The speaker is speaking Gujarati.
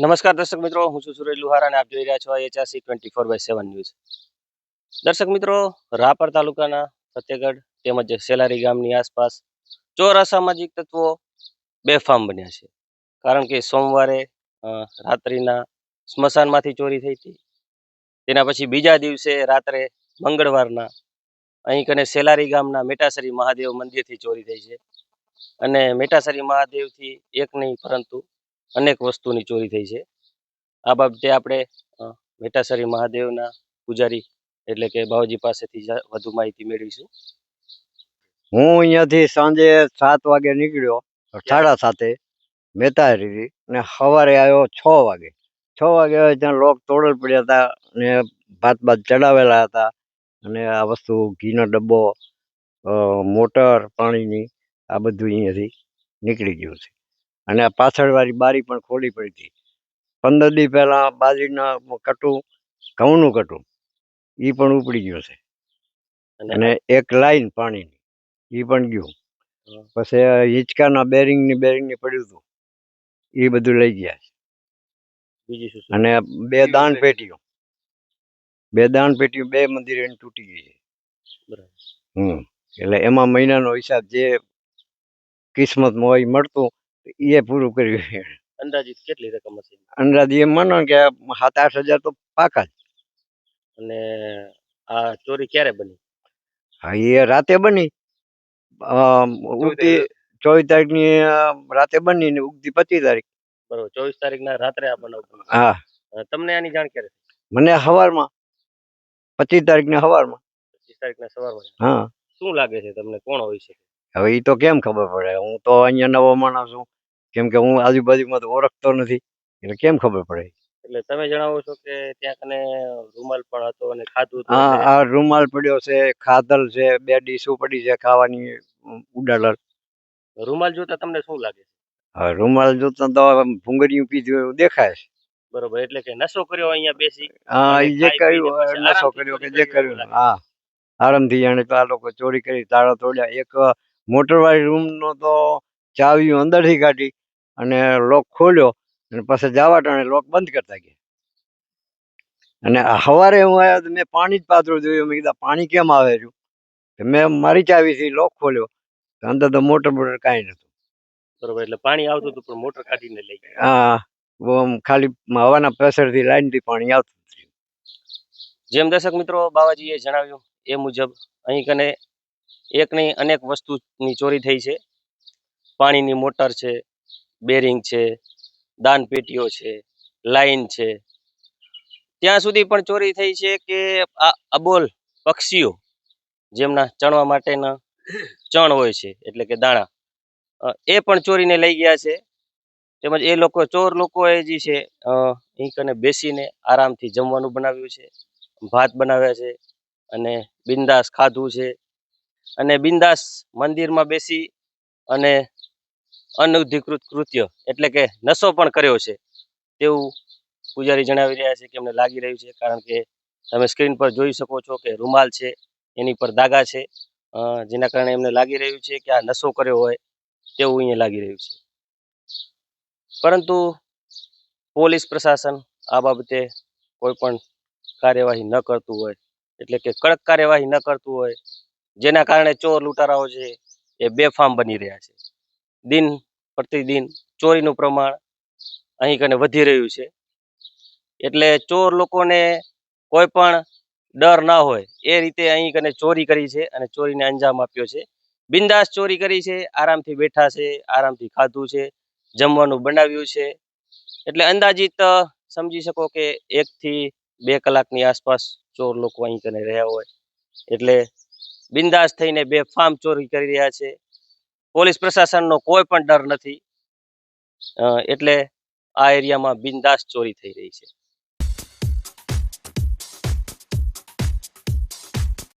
નમસ્કાર દર્શક મિત્રો, હું છું સુરેશ લુહાર અને આપ જોઈ રહ્યા છો HRC twenty four by seven news. દર્શક મિત્રો, રાપર તાલુકાના ફતેગઢ તેમજ સેલારી ગામની આસપાસ ચોર અસામાજિક તત્વો બેફામ બન્યા છે. કારણ કે સોમવારે રાત્રિના સ્મશાનમાંથી ચોરી થઈ હતી. તેના પછી બીજા દિવસે રાત્રે મંગળવારના અહીં કને સેલારી ગામના મેટાસરી મહાદેવ મંદિરથી ચોરી થઈ છે. અને મેટાસરી મહાદેવથી એક નહીં, પરંતુ અનેક વસ્તુની ચોરી થઈ છે. આ બાબતે આપણે મેટાસરી મહાદેવના પૂજારી એટલે કે બાવાજી પાસેથી વધુ માહિતી મેળવીશું. હું અહીંયાથી સાંજે સાત વાગે નીકળ્યો સાડા સાતે મેતારી ને સવારે આવ્યો છ વાગે. છ વાગે ત્યાં લોક તોડલ પડ્યા હતા ને ભાત ભાત ચડાવેલા હતા, અને આ વસ્તુ ઘીનો ડબ્બો મોટર પાણીની, આ બધું અહીંયાથી નીકળી ગયું છે. અને આ પાછળવાળી બારી પણ ખોલી પડી હતી. પંદર દી પહેલા બાજરીના કટું ઘઉંનું કટું એ પણ ઉપડી ગયું છે અને એક લાઈન પાણીની એ પણ ગયું. પછી હિંચકાના બેરિંગની બેરિંગની પડ્યું હતું. એ બધું લઈ ગયા છે. અને બે દાન પેટીઓ. બે દાન પેટીઓ બે મંદિરે તૂટી ગઈ છે. હમ. એટલે એમાં મહિનાનો હિસાબ જે કિસ્મતમાં હોય મળતું એ પૂરું કર્યું. છે અંદાજિત કેટલી રકમ હશે? અંદાજિત એમ માનો કે સાત આઠ હજાર તો પાકા જ. અને આ ચોરી ક્યારે બની? હા એ રાતે બની. ઉગતી ચોવીસ તારીખની રાતે બની ને ઉગતી પચીસ તારીખ. બરોબર ચોવીસ તારીખના રાત્રે આ બનાવ. હા. તમને આની જાણ ક્યારે મને સવારમાં પચીસ તારીખને સવારમાં પચીસ તારીખના સવારમાં? હા. શું લાગે છે તમને? કોણ હોય શકે હવે એ તો કેમ ખબર પડે? હું તો અહીંયા નવો માણસ છું. કેમ કે હું આજુબાજુમાં તો ઓળખતો નથી. એટલે કેમ ખબર પડે? એટલે તમે જણાવો છો કે ત્યાં કને રૂમાલ પણ હતો અને ખાધું હા આ રૂમાલ પડ્યો છે ખાધલ છે બે ડીશું પડી છે ખાવાની ઉડાલર રૂમાલ જોતા તમને શું લાગે? હા રૂમાલ જોતા તો ભૂંગળીયું પીધું એવું દેખાય છે. બરોબર એટલે કે નશો કર્યો અહીંયા બેસી હા જે કર્યું નશો કર્યો કે જે કરી કર્યું હા. આરામથી જાણે તો આ લોકો ચોરી કરી તાળા તોડ્યા. એક મોટરવાળી રૂમનો તો ચાવી અંદરથી કાઢી અને લોક ખોલ્યો અને પછી જવા ટાણે લોક બંધ કરતા ગયા. અને સવારે હું આવ્યો તો મેં પાણી જ પાતળું જોયું. મેં કીધા પાણી કેમ આવે છું મેં મારી ચાવીથી લોક ખોલ્યો. અંદર તો મોટર મોટર કાંઈ નહોતું. બરોબર એટલે પાણી આવતું હતું પણ મોટર કાઢીને લઈ ગયા. હા ખાલી હવાના પ્રેશરથી લાઈનથી પાણી આવતું જેમ દર્શક મિત્રો બાવાજીએ જણાવ્યું એ મુજબ અહીં કને એક નહીં, અનેક વસ્તુની ચોરી થઈ છે. પાણીની મોટર છે, બેરિંગ છે, દાનપેટીઓ છે, લાઈન છે. ત્યાં સુધી પણ ચોરી થઈ છે કે આ અબોલ પક્ષીઓ જેમના ચણવા માટેના ચણ હોય છે, એટલે કે દાણા એ પણ ચોરીને લઈ ગયા છે. તેમજ એ લોકો, ચોર લોકોએ જે છે અહીં કને બેસીને આરામથી જમવાનું બનાવ્યું છે, ભાત બનાવ્યા છે અને બિંદાસ ખાધું છે. અને બિંદાસ મંદિરમાં બેસી અને અનધિકૃત કૃત્ય એટલે કે નશો પણ કર્યો છે તેવું પૂજારી જણાવી રહ્યા છે કે અમને લાગી રહ્યું છે કારણ કે તમે સ્ક્રીન પર જોઈ શકો છો કે રૂમાલ છે, એની પર દાગા છે જેના કારણે એમને લાગી રહ્યું છે કે આ નશો કર્યો હોય તેવું અહીંયા લાગી રહ્યું છે. પરંતુ પોલીસ પ્રશાસન આ બાબતે કોઈ પણ કાર્યવાહી ન કરતું હોય એટલે કે કડક કાર્યવાહી ન કરતું હોય જેના કારણે ચોર લૂંટારાઓ છે એ બેફામ બની રહ્યા છે. દિન પ્રતિદિન ચોરીનું પ્રમાણ અહીં કને વધી રહ્યું છે. એટલે ચોર લોકોને કોઈ પણ ડર ના હોય એ રીતે અહીં કને ચોરી કરી છે અને ચોરીને અંજામ આપ્યો છે. બિંદાસ ચોરી કરી છે, આરામથી બેઠા છે, આરામથી ખાધું છે, જમવાનું બનાવ્યું છે. એટલે અંદાજિત સમજી શકો કે એકથી બે કલાકની આસપાસ ચોર લોકો અહીં કને રહ્યા હોય. એટલે બિંદાસ થઈને બે ફાર્મ ચોરી કરી રહ્યા છે. પોલીસ પ્રશાસનનો કોઈ પણ ડર નથી. એટલે આ એરિયામાં બિંદાસ ચોરી થઈ રહી છે.